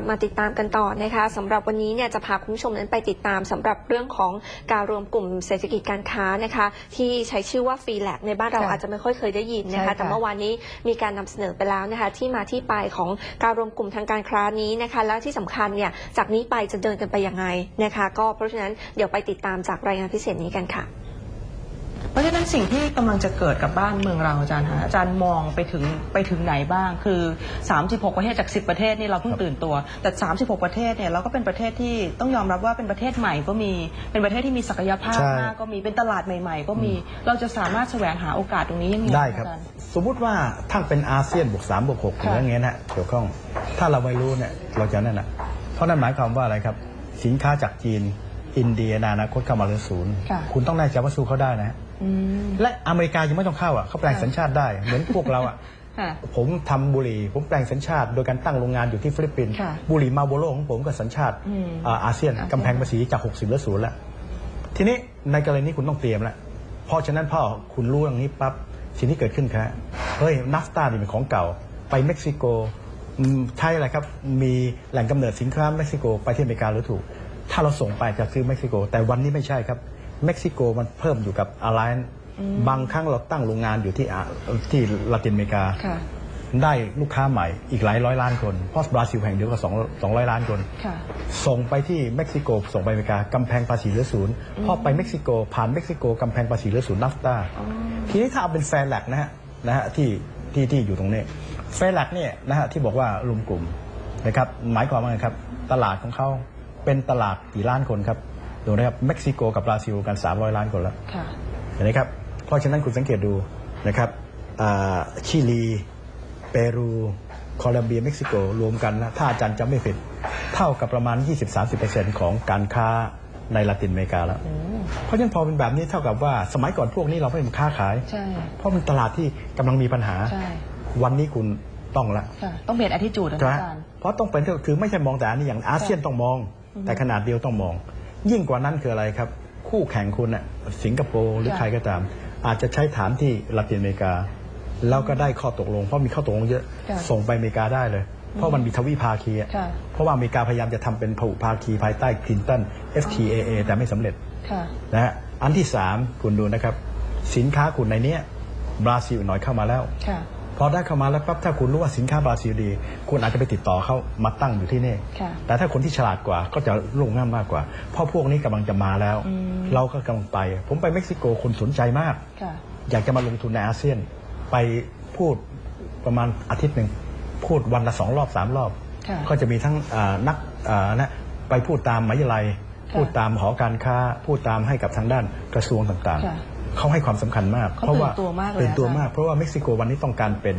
ลับมาติดตามกันต่อนะคะสำหรับวันนี้เนี่ยจะพาคุณผู้ชมนั้นไปติดตามสำหรับเรื่องของการรวมกลุ่มเศรษฐกิจการค้านะคะ ที่ใช้ชื่อว่าฟรีแลกในบ้านเราค่ะอาจจะไม่ค่อยเคยได้ยินนะใช่คะค่ะแต่เมื่อวานนี้มีการนำเสนอไปแล้วนะคะ ที่มาที่ไปของการรวมกลุ่มทางการค้านี้นะคะ และที่สำคัญเนี่ยจากนี้ไปจะเดินกันไปยังไงนะคะ ก็เพราะฉะนั้นเดี๋ยวไปติดตามจากรายงานพิเศษนี้กันค่ะ เพราะฉะนั้นสิ่งที่กำลังจะเกิดกับบ้านเมืองเราอาจารย์คะอาจารย์มองไปถึงไปถึงไหนบ้างคือ 36 ประเทศจาก 10 ประเทศนี่เราเพิ่งตื่นตัว แต่ 36 ประเทศเนี่ยเราก็เป็นประเทศที่ต้องยอมรับว่าเป็นประเทศใหม่ก็มีเป็นประเทศที่มีศักยภาพใช่มากก็มีเป็นตลาดใหม่ ๆ ก็มีเราจะสามารถแสวงหาโอกาสตรงนี้ยังไงได้ครับอาจารย์สมมุติว่าถ้าเป็นอาเซียนบวกสามบวกหกหรือค่ะอย่างเงี้ยนะเกี่ยวข้อง ถ้าเราไม่รู้เนี่ยเราจะนั่นนะเพราะนั่นหมายความว่าอะไรครับ สินค้าจากจีนอินเดียในอนาคตเข้ามาเหลือศูนย์ค่ะคุณต้องแน่ใจว่าสู้เขาได้นะฮะอืม และอเมริกายังไม่ต้องเข้าอะเขาแปลงค่ะสัญชาติได้ เหมือนพวกเราอะค่ะผมทำบุหรี่ ผมแปลงสัญชาติ โดยการตั้งโรงงานอยู่ที่ฟิลิปปินส์ค่ะบุหรี่มาโบโลของผมก็สัญชาติอืมอ่าอาเซียนอาเซียนกำแพงภาษีจาก 60เหลือศูนย์แล้ว ทีนี้ในกรณีนี้คุณต้องเตรียมแล้วเพราะฉะนั้นพ่อคุณรู้อย่างนี้ปั๊บสิ่งที่เกิดขึ้นครับเฮ้ยนัฟตานี่เป็นของเก่า ไปเม็กซิโกอืมใช่อะไรครับมีแหล่งกำเนิดสินค้าเม็กซิโกไปที่อเมริกาหรือถูก ถ้าเราส่งไปจะซื้อเม็กซิโก แต่วันนี้ไม่ใช่ครับ เม็กซิโกมันเพิ่มอยู่กับอาไลน์บางครั้งเราตั้งโรงงานอยู่ที่อ่าที่ลาตินอเมริกาค่ะได้ลูกค้าใหม่อีกหลายร้อยล้านคนเพราะบราซิลแห่งเดียวก็สองสองร้อยล้านคนค่ะส่งไปที่เม็กซิโก ส่งไปอเมริกากำแพงภาษีเหลือศูนย์พอไปเม็กซิโกผ่านเม็กซิโกกำแพงภาษีเหลือศูนย์นัฟตาทีนี้ถ้าเอาเป็นแฟร์แลกนะฮะนะฮะที่ที่ที่อยู่ตรงนี้แฟร์แลกเนี่ยนะฮะที่บอกว่ารวมกลุ่มนะครับหมายความว่าไงครับ ตลาดของเขาเป็นตลาดกี่ล้านคนครับ ดูนะครับเม็กซิโกกับบราซิลกัน 300 ล้านคนแล้วค่ะเห็นไหมครับเพราะฉะนั้นคุณสังเกตดูนะครับอ่าชิลีเปรูโคลอมเบียเม็กซิโกรวมกันนะถ้าอาจารย์จำไม่ผิด เท่ากับประมาณ 20-30%ของการค้าในลาตินอเมริกาแล้ว เพราะฉะนั้นพอเป็นแบบนี้เท่ากับว่าสมัยก่อนพวกนี้เราไม่มาค้าขายใช่เพราะมันตลาดที่กำลังมีปัญหาใช่วันนี้คุณต้องละค่ะต้องเปลี่ยน attitude นะใช่ไหมอาจารย์เพราะต้องเป็นคือไม่ใช่มองแต่อันนี้อย่างอาเซียนต้องมอง แต่ขนาดเดียวต้องมอง ยิ่งกว่านั้นคืออะไรครับ คู่แข่งคุณน่ะสิงคโปร์หรือค่ะใครก็ตาม อาจจะใช้ฐานที่ลาตินอเมริกา แล้วก็ได้ข้อตกลง เพราะมีข้อตกลงเยอะค่ะส่งไปอเมริกาได้เลย เพราะมันมีทวิภาคีอะค่ะ เพราะว่าอเมริกาพยายามจะทำเป็นผุภาคีภายใต้คลินตัน FTAA แต่ไม่สำเร็จ ค่ะ นะฮะอันที่สามคุณดูนะครับ สินค้าคุณในเนี้ยบราซิลหน่อยเข้ามาแล้ว ค่ะ พอได้เข้ามาแล้วปั๊บถ้าคุณรู้ว่าสินค้าบราซิลดี คุณอาจจะไปติดต่อเขามาตั้งอยู่ที่นี่ค่ะแต่ถ้าคนที่ฉลาดกว่าก็จะลงง่ายมากกว่า เพราะพวกนี้กำลังจะมาแล้วอืมเราก็กำลังไป ผมไปเม็กซิโกคนสนใจมากค่ะอยากจะมาลงทุนในอาเซียน ไปพูดประมาณอาทิตย์หนึ่งพูดวันละสองรอบสามรอบค่ะก็จะมีทั้งอ่านักอ่านะไปพูดตามมหาวิทยาลัยค่ะพูดตามหอการค้า พูดตามให้กับทางด้านกระทรวงต่างค่ะๆ เขาให้ความสำคัญมากเขาตื่นตัวมากเลยตื่นตัวอาจารย์มาก เพราะว่าเม็กซิโกวันนี้ต้องการเป็น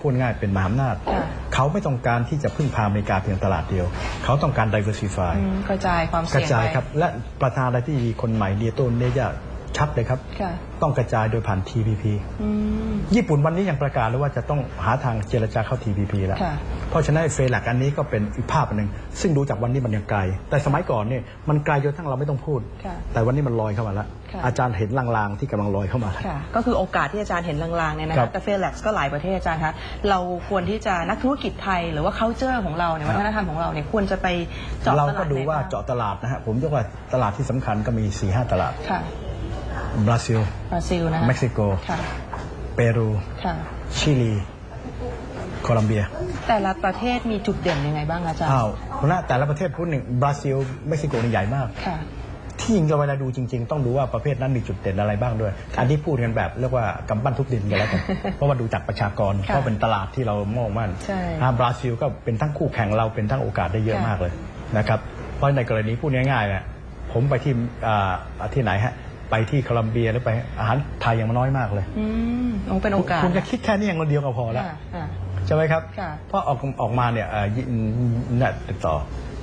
พูดง่ายเป็นมหาอำนาจค่ะเขาไม่ต้องการที่จะพึ่งพาอเมริกาเพียงตลาดเดียว เขาต้องการ diversify อืมกระจายความกเสี่ระยงจายไปครับ และประธานาธิบดีคนใหม่เดียโตเนยะ ชัดเลยครับค่ะต้องกระจายโดยผ่าน TPP อืมญี่ปุ่นวันนี้ยังประกาศเลยว่าจะต้องหาทางเจรจาเข้า TPP แล้วค่ะเพราะฉะนั้นไอ้เฟรหลักอันนี้ก็เป็นอีกภาพอันหนึ่ง ซึ่งดูจากวันนี้มันยังไกล แต่สมัยก่อนเนี่ยมันไกลจนทั้งเราไม่ต้องพูดค่ะแต่วันนี้มันลอยเข้ามาแล้วค่ะอาจารย์เห็นลางๆที่กำลังลอยเข้ามาแล้วค่ะก็คือโอกาสที่อาจารย์เห็นลางๆเนี่ยนะครัคะบแต่เฟล e กก็หลายประเทศอาจารย์คะเราควรที่จะนักธุรกิจไทยหรือว่า culture ของเราเนี่ยวัฒนธรรมของเราเนี่ยควรจะไปเจาะตเราลาดก็ดูว่าไหนบ้งเจาะตลาดนะฮะผมยกว่าตลาดที่สำคัญก็มี4ีหตลาดค่ะ บราซิล บราซิลนะคะเม็กซิโก ค่ะ เปรู ค่ะ ชิลี โคลัมเบีย แต่ละประเทศมีจุดเด่นยังไงบ้างอาจารย์ อ้าวคนละแต่ละประเทศพูดหนึ่งบราซิล เม็กซิโกนี่ใหญ่มาก ค่ะ ที่จริงเราเวลาดูจริง ๆ ต้องดูว่าประเภทนั้นมีจุดเด่นอะไรบ้างด้วย อันที่พูดกันแบบเรียกว่ากำปั้นทุบดินกันแล้วกัน เพราะว่าดูจากประชากรค่ะเพราะเป็นตลาดที่เรามองมั่นใช่อ่าบราซิลก็เป็นทั้งคู่แข่งเราเป็นทั้งโอกาสได้เยอะค่ะ มากเลยนะครับ เพราะในกรณีพูดง่ายๆเนี่ยผมไปที่อ่าที่ไหนฮะ ไปที่โคลัมเบียหรือไปอาหารไทยยังน้อยมากเลยอืมโอ้เป็นโอกาสคุณจะคิดแค่นี้อย่างเดียวก็พอแล้วค่ะค่ะใช่ไหมครับค่ะเพราะออกออกมาเนี่ยเอ่อยิเนี่ยติดต่อ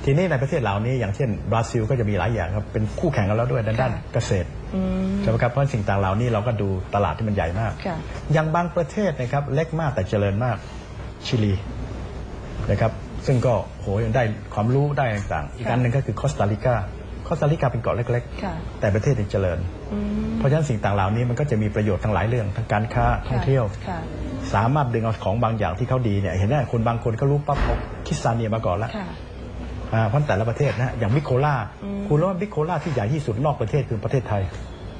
ทีนี้ในประเทศเหล่านี้อย่างเช่นบราซิลก็จะมีหลายอย่างครับ เป็นคู่แข่งกันแล้วด้วยในด้านค่ะเกษตรอืมใช่ไหมครับเพราะสิ่งต่างเหล่านี้เราก็ดูตลาดที่มันใหญ่มากค่ะอย่างบางประเทศนะครับเล็กมากแต่เจริญมากชิลีนะครับซึ่งก็โหยังได้ความรู้ได้ต่างๆ อีกอันหนึ่งก็คือคอสตาริกา คอสตาริกาเป็นเกาะเล็กค่ะๆแต่ประเทศที่เจริญอืมเพราะฉะนั้นสิ่งต่างเหล่านี้มันก็จะมีประโยชน์ทั้งหลายเรื่องทั้งการค้าท่องเที่ยวค่ะสามารถดึงเอาของบางอย่างที่เขาดีเนี่ยเห็นไหมคนบางคนก็รู้ปั๊บเขาคิดซาเนียมาก่อนแล้วค่ะอ่าเพราะแต่ละประเทศนะฮะอย่างบิโคล่าคุณรู้ว่าบิโคล่าที่ใหญ่ที่สุดนอกประเทศคือประเทศไทย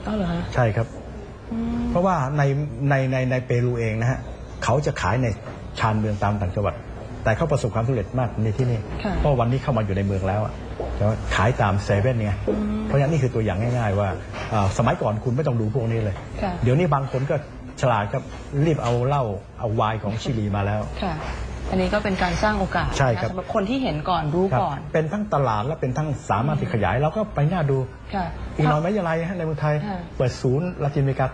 เอ้าเหรอฮะใช่ครับ เพราะว่าในในในในเปรูเองนะฮะเขาจะขายในชานเมืองตามต่างจังหวัด แต่เขาประสบความสำเร็จมากในที่นี่ ค่ะเพราะวันนี้เข้ามาอยู่ในเมืองแล้วอะแต่ว่าขายตามเซเว่นไงเพราะฉะนั้นนี่คือตัวอย่างง่าย ๆ ว่าอ่าสมัยก่อนคุณไม่ต้องดูพวกนี้เลย ค่ะ เดี๋ยวนี้บางคนก็ฉลาดครับรีบเอาเหล้าเอาไวน์ของชิลีมาแล้ว ค่ะ อันนี้ก็เป็นการสร้างโอกาสใช่ครับ นะสำหรับคนที่เห็นก่อนรู้ครับก่อน เป็นทั้งตลาดและเป็นทั้งสามารถที่ขยายเราก็ไปหน้าดู ค่ะ อีกหน่อยไม่ยังไรฮะในเมืองไทย ค่ะ เปิดศูนย์ลาตินอเมริกา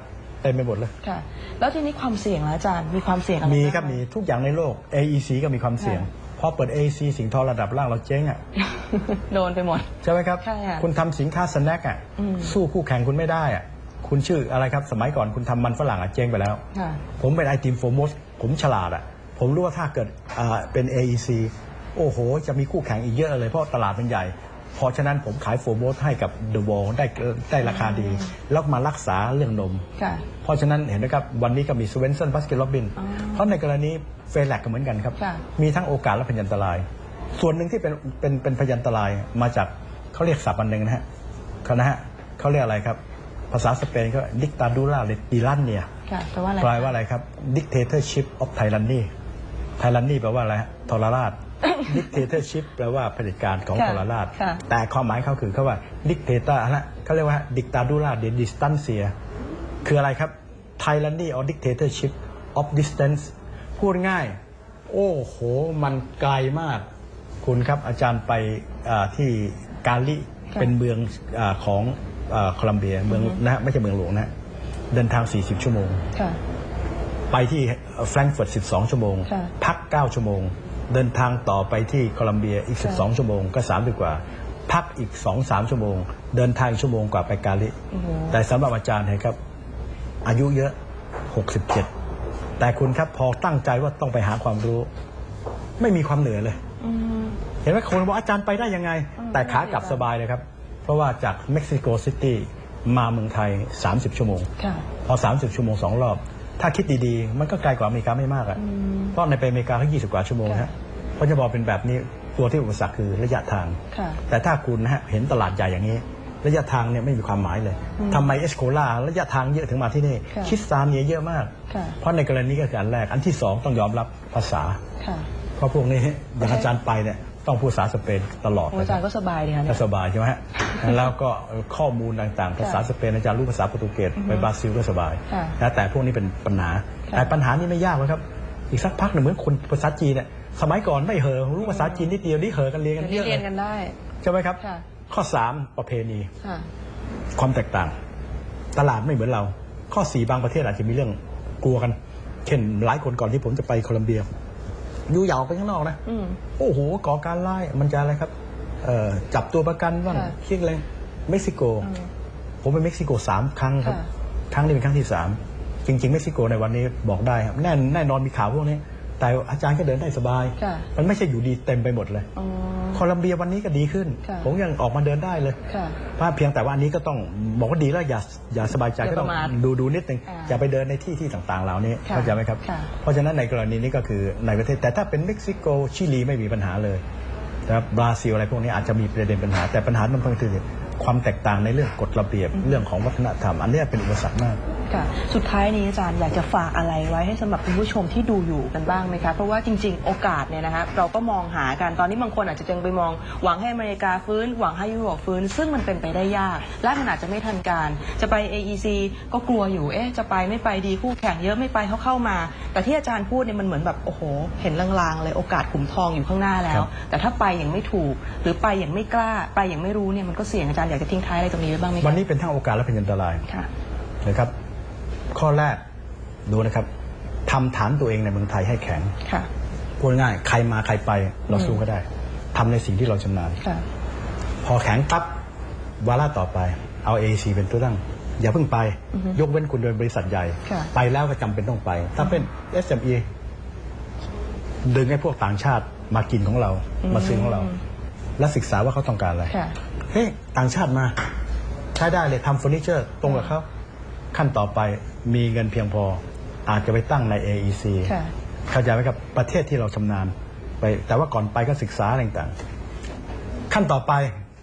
เต็มไปหมดเลยค่ะ แล้วทีนี้ความเสี่ยงล่ะอาจารย์มีความเสี่ยงอะไรมีบ้างครับมีทุกอย่างในโลก AEC ก็มีความเสี่ยงค่ะ พอเปิด AEC สิงทอระดับล่างเราเจ๊งอะโดนไปหมด ใช่ไหมครับ ใช่ค่ะคุณทำสินค้าสแน็คอะอืม สู้คู่แข่งคุณไม่ได้อะคุณชื่ออะไรครับสมัยก่อนคุณทำมันฝรั่งอะเจ๊งไปแล้ว ค่ะ ผมเป็นไอทีมโฟมอสผมฉลาดอะ ผมรู้ว่าถ้าเกิดอ่าเป็น AEC โอ้โห จะมีคู่แข่งอีกเยอะเลยเพราะตลาดมันใหญ่ เพราะฉะนั้นผมขายโฟมอสให้กับ The Wall ได้ได้ราคาดี แล้วมารักษาเรื่องนมค่ะเพราะฉะนั้นเห็นไหมครับ วันนี้ก็มีสเวนสันบัสเกตล็อบบินอ๋อเพราะในกรณีเฟรแลกก็เหมือนกันครับค่ะมีทั้งโอกาสและพยันตราย ส่วนหนึ่งที่เป็นเป็นเป็นพยันตรายมาจากเขาเรียกศัพท์อันหนึ่งนะฮะเขานะฮะเขาเรียกอะไรครับ ภาษาสเปนก็ดิกตาดูล่าเลติรันเนียค่ะแปลว่าอะไรแปลว่าอะไรครับ dictatorship of tyranny tyranny แปลว่าอะไรฮะทรราช dictatorship แปลว่าเผด็จการของค่ะทรราช ค่ะแต่ความหมายเขาคือเขาว่า dictator นะเขาเรียกว่า dictadura de distancia คืออะไรครับ tyranny or dictatorship of distance พูดง่าย โอ้โห มันไกลมาก คุณครับอาจารย์ไปอ่าที่กาลิค่ะเป็นเมืองอาของอาโคลัมเบียเมืองนะฮะไม่ใช่เมืองหลวงนะฮะเดินทาง 40 ชั่วโมง ค่ะ ไปที่แฟรงก์เฟิร์ต12 ชั่วโมง ค่ะ พัก 9 ชั่วโมง เดินทางต่อไปที่โคลัมเบียอีกค่ะ12 ชั่วโมงก็30กว่า พักอีก 2-3 ชั่วโมง เดินทางอีกชั่วโมงกว่าไปกาลิโอ้โหแต่สำหรับอาจารย์นะครับ อายุเยอะ 67 แต่คุณครับพอตั้งใจว่าต้องไปหาความรู้ ไม่มีความเหนื่อยเลยอืมเห็นไหมคนบอกอาจารย์ไปได้ยังไงอืมแต่ขากลับสบายเลยครับ เพราะว่าจากเม็กซิโกซิตี้มาเมืองไทย 30 ชั่วโมงค่ะพอ 30 ชั่วโมงสองรอบ ถ้าคิดดีๆ มันก็ไกลกว่าอเมริกาไม่มากอะอืมเพราะในไปอเมริกาเขา20กว่าชั่วโมงค่ะฮะเพราะจะบอกเป็นแบบนี้ตัวที่อุปสรรคคือระยะทางค่ะแต่ถ้าคุณนะฮะเห็นตลาดใหญ่อย่างนี้ ระยะทางเนี่ยไม่มีความหมายเลยอืมทำไมเอสโคล่าระยะทางเยอะถึงมาที่นี่ค่ะคิดซานเนี่ยเยอะมากค่ะเพราะในกรณีก็คืออันแรก อันที่สองต้องยอมรับภาษาค่ะเพราะพวกนี้อย่างอาจารย์ไปเนี่ย ต้องพูดภาษาสเปนตลอดโอ้อาจารย์ก็สบายดีค่ะก็เนี่ยสบายใช่ไหมฮะแล้วก็ข้อมูลต่างๆ ภาษาสเปนอาจารย์รู้ภาษาโปรตุเกสไปบราซิลก็สบายค่ะนะแต่พวกนี้เป็นปัญหาค่ะแต่ปัญหานี้ไม่ยากเลยครับ อีกสักพักหนึ่งเหมือนคนภาษาจีนเนี่ยสมัยก่อนไม่เหอะรู้ภาษาจีนนิดเดียวนี่เหอะกันเรียนเดี๋กัยนวเยนี้อะเรียนเลกันยได้ใช่ไหมครับค่ะข้อสามประเพณีค่ะความแตกต่าง ตลาดไม่เหมือนเรา ข้อสี่บางประเทศอาจจะมีเรื่องกลัวกันเช่นหลายคนก่อนที่ผมจะไปโคลัมเบีย อยู่ยาวไปข้างนอกนะอืมโอ้โหก่อการร้ายมันจะอะไรครับเอ่อจับตัวประกันบ้างค่ะคิดอะไรเม็กซิโกอืมผมไปเม็กซิโกสามครั้งครับค่ะครั้งนี้เป็นครั้งที่สามจริง ๆ เม็กซิโกในวันนี้บอกได้ครับแน่แน่นอนมีข่าวพวกนี้ แต่อาจารย์ก็เดินได้สบายค่ะมันไม่ใช่อยู่ดีเต็มไปหมดเลยอ๋อโคลัมเบียวันนี้ก็ดีขึ้นค่ะผมยังออกมาเดินได้เลยค่ะว่าเพียงแต่ว่าอันนี้ก็ต้องบอกว่าดีแล้วอย่าอย่าสบายใจอย่าก็ต้องประมาทดูดูนิดนึงอ่าอย่าไปเดินในที่ที่ต่างๆเหล่านี้ค่ะเข้าใจไหมครับค่ะเพราะฉะนั้นในกรณีนี้ก็คือในประเทศแต่ถ้าเป็นเม็กซิโกชิลีไม่มีปัญหาเลยนะครับบราซิลอะไรพวกนี้อาจจะมีประเด็นปัญหา แต่ปัญหามันก็คือความแตกต่างในเรื่องกฎระเบียบเรื่องของวัฒนธรรม อันเนี้ยเป็นอุปสรรคมากค่ะ สุดท้ายนี้อาจารย์อยากจะฝากอะไรไว้ให้สำหรับคุณผู้ชมที่ดูอยู่กันบ้างไหมคะเพราะว่าจริง ๆ โอกาสเนี่ยนะคะเราก็มองหากันตอนนี้บางคนอาจจะยังไปมองหวังให้อเมริกาฟื้น หวังให้ยุโรปฟื้น ซึ่งมันเป็นไปได้ยาก และมันอาจจะไม่ทันการ จะไป AEC ก็กลัวอยู่เอ๊ะจะไปไม่ไปดีคู่แข่งเยอะไม่ไปเขาเข้ามา แต่ที่อาจารย์พูดเนี่ยมันเหมือนแบบโอ้โห เห็นลางๆเลยโอกาสขุมทองอยู่ข้างหน้าแล้ควรับแต่ถ้าไปอย่างไม่ถูก หรือไปอย่างไม่กล้า ไปอย่างไม่รู้เนี่ยมันก็เสี่ยงอาจารย์อยากจะทิ้งท้ายอะไรตรงนี้ไว้บ้างไหมคะวันนี้เป็นทั้งโอกาสและเป็นอันตรายค่ะนะครับ ข้อแรกดูนะครับทำฐานตัวเองในเมืองไทยให้แข็งค่ะ พูดง่ายใครมาใครไปเราสู้ก็ได้ทำในสิ่งที่เราชำนาญค่ะ พอแข็งปั๊บวาระต่อไปเอา AEC เป็นตัวตั้งอย่าเพิ่งไป อือฮึยกเว้นคุณเป็นบริษัทใหญ่ ค่ะ ไปแล้วก็จำเป็นต้องไป ถ้าเป็น SME ดึงให้พวกต่างชาติมากินของเรา มาซื้อของเรา และศึกษาว่าเขาต้องการอะไร ค่ะ เฮ้ยต่างชาติมา ใช้ได้เลยทำเฟอร์นิเจอร์ตรงกับเขาขั้นต่อไป มีเงินเพียงพอ อาจจะไปตั้งใน AEC ค่ะเข้าใจไหมครับประเทศที่เราชำนาญไป แต่ว่าก่อนไปก็ศึกษาอะไรต่างๆ ขั้นต่อไป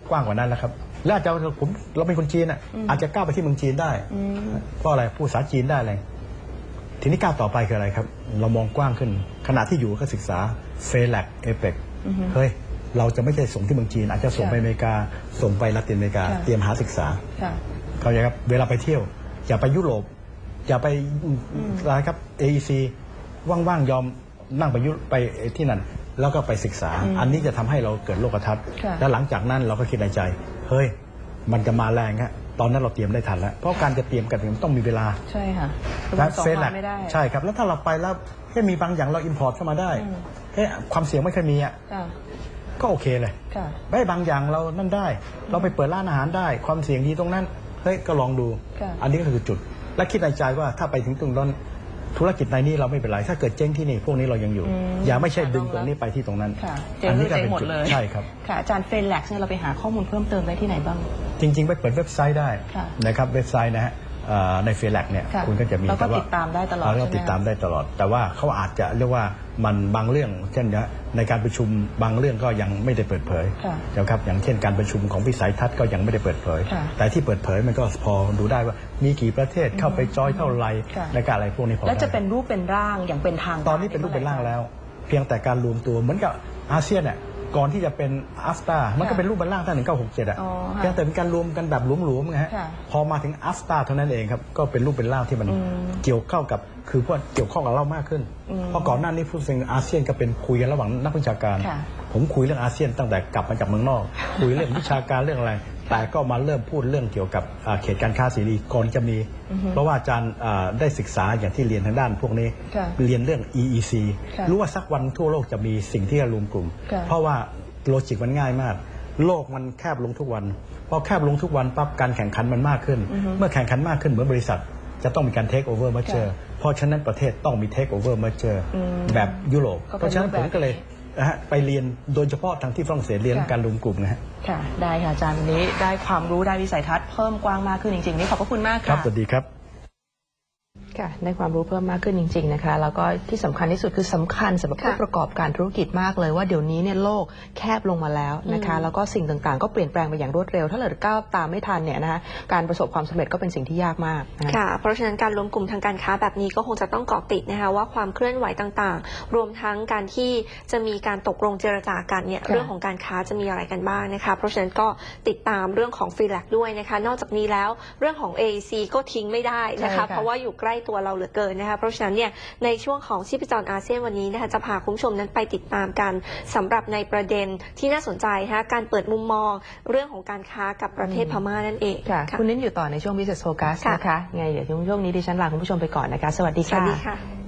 กว้างกว่านั้นแล้วครับ และอาจจะผมเราเป็นคนจีนอะอาจจะก้าวไปที่เมืองจีนได้อืมเพราะอะไรพูดภาษาจีนได้อะไรทีนี้ก้าวต่อไปคืออะไรครับ เรามองกว้างขึ้น ขณะที่อยู่ก็ศึกษาเฟล a กเอเปกเฮ้ยเราจะไม่ใช่ส่งที่เมืองจีน อาจจะส่งค่ะไปอเมริกาส่งไปละตินอเมริกาค่ะเตรียมหาศึกษาค่ะเข้าใจครับเวลาไปเที่ยว อย่าไปยุโรป อย่าไปอะไรครับ AEC ว่างๆยอมนั่งไปยุไปที่นั่น แล้วก็ไปศึกษา อันนี้จะทำให้เราเกิดโลกทัศน์ค่ะแล้วหลังจากนั้นเราก็คิดในใจ เฮ้ย มันจะมาแรงฮะตอนนั้นเราเตรียมได้ทันแล้ว เพราะการจะเตรียมกันมันต้องมีเวลา ใช่ค่ะคือและมันสองเฟซแลวักนไม่ได้ใช่ครับ แล้วถ้าเราไปแล้วเฮ้ยมีบางอย่างเราอินพอร์ตเข้ามาได้อืมเฮ้ยความเสี่ยงไม่เคยมีอะค่ะก็โอเคเลยค่ะไม่บางอย่างเรานั่นได้ เราไปเปิดร้านอาหารได้ ความเสี่ยงดีตรงนั้น เฮ้ย ก็ลองดูค่ะอันนี้ก็คือจุด และคิดในใจว่าถ้าไปถึงตรงนั้นธุรกิจในนี้เราไม่เป็นไร ถ้าเกิดเจ๊งที่นี่พวกนี้เรายังอยู่อืมอย่าไม่ใช่ดึงตรงนี้ไปที่ตรงนั้นค่ะเจ๊งอัก็นี้ก็เจ๊งเป็นหมดจุดเลยใช่ครับค่ะอาจารย์เฟนแลกเนี่ยเราไปหาข้อมูลเพิ่มเติมได้ที่ไหนบ้าง จริง ๆ ไปเปิดเว็บไซต์ได้ค่ะนะครับเว็บไซต์นะฮะเอ่อในเฟลกเนี่ยค่ะคุณก็จะมีแล้วก็ต่ติดตามได้ตลอดเราใช่ไหมติดตามได้ตลอด แต่ว่าเขาอาจจะเรียกว่ามันบางเรื่องเช่นนะ ในการประชุมบางเรื่องก็ยังไม่ได้เปิดเผยค่ะนะครับอย่างเช่นการประชุมของพิสัยทัศน์ก็ยังไม่ได้เปิดเผย ค่ะแต่ที่เปิดเผยมันก็พอดูได้ว่ามีกี่ประเทศเข้าไปจอยเท่าไหร่ค่ะในการอะไรพวกนี้พอแล้วจะได้ เป็นรูปเป็นร่างอย่างเป็นทางตอนนี้เป็นรูปเป็นร่างแล้ว เพียงแต่การรวมตัวเหมือนกับอาเซียนเนี่ย ก่อนที่จะเป็นอัฟตามันก็เป็นรูปเป็นร่างตั้งหนึ่งเก้าหกเจ็ดอะอ๋อค่ะเพียงแต่เป็นการรวมกันแบบหลวมๆไงฮะค่ะพอมาถึงอัฟตาเท่านั้นเองครับ ก็เป็นรูปเป็นร่างที่มันอืมเกี่ยวเข้ากับคือพวกเกี่ยวข้องกับเรามากขึ้นอืมเพราะก่อนหน้านี้พูดถึงอาเซียนก็เป็นคุยกันระหว่างนักวิชาการค่ะผมคุยเรื่องอาเซียนตั้งแต่กลับมาจากเมืองนอก คุยเรื่องวิชาการเรื่องอะไร แต่ก็มาเริ่มพูดเรื่องเกี่ยวกับอ่าเขตการค้าเสรีก่อนจะมี เพราะว่าอาจารย์อ่าได้ศึกษาอย่างที่เรียนทางด้านพวกนี้ค่ะเรียนเรื่อง EEC ค่ะรู้ว่าสักวันทั่วโลกจะมีสิ่งที่จะรวมกลุ่มค่ะเพราะว่าโลจิกมันง่ายมาก โลกมันแคบลงทุกวันพอแคบลงทุกวันปั๊บการแข่งขันมันมากขึ้น เมื่อแข่งขันมากขึ้นเหมือนบริษัทจะต้องมีการ take over merger เพราะฉะนั้นประเทศต้องมี take over merger อืมแบบยุโรปก็เป็นเพราะฉะนั้นรูปผแบบมก็เลย นะฮะไปเรียนโดยเฉพาะทางที่ฝรั่งเศสเรียนค่ะ การรวมกลุ่มนะฮะค่ะ ได้ค่ะอาจารย์วันนี้ได้ความรู้ได้วิสัยทัศน์เพิ่มกว้างมากขึ้นจริงๆนี่ขอบพระคุณมากครัค่ะบสวัสดีครับ ค่ะได้ความรู้เพิ่มมากขึ้นจริง ๆ นะคะ แล้วก็ที่สำคัญที่สุดคือสำคัญสำหรับค่ะผู้ประกอบการธุรกิจมากเลยว่าเดี๋ยวนี้เนี่ยโลกแคบลงมาแล้วนะคะ แล้วก็สิ่งต่างๆ ก็เปลี่ยนแปลงไปอย่างรวดเร็ว ถ้าเราก้าวตามไม่ทันเนี่ยนะคะการประสบความสำเร็จก็เป็นสิ่งที่ยากมากนะคะค่ะ เพราะฉะนั้นการรวมกลุ่มทางการค้าแบบนี้ก็คงจะต้องเกาะติดนะคะว่าความเคลื่อนไหวต่างๆ รวมทั้งการที่จะมีการตกลงเจรจากันเนี่ยค่ะเรื่องของการค้าจะมีอะไรกันบ้างนะคะ เพราะฉะนั้นก็ติดตามเรื่องของฟรีแลกด้วยนะคะ นอกจากนี้แล้วเรื่องของ AEC ก็ทิ้งไม่ได้นะคะใช่ค่ะเพราะว่าอยู่ใกล้ตัวเราเหลือเกินนะคะเพราะฉะนั้นเนี่ยในช่วงของชีพจรอาเซียนวันนี้นะคะจะพาคุณผู้ชมนั้นไปติดตามกันสำหรับในประเด็นที่น่าสนใจนะคะการเปิดมุมมองเรื่องของการค้ากับประเทศพม่านั่นเองค่ะค่ะคุณนิ้นอยู่ต่อในช่วง Business Focus ค่ะนะคะไงเดี๋ยวช่วงนี้ดิฉันลาคุณผู้ชมไปก่อนนะคะ สวัสดีสวัค่ะสดีค่ะ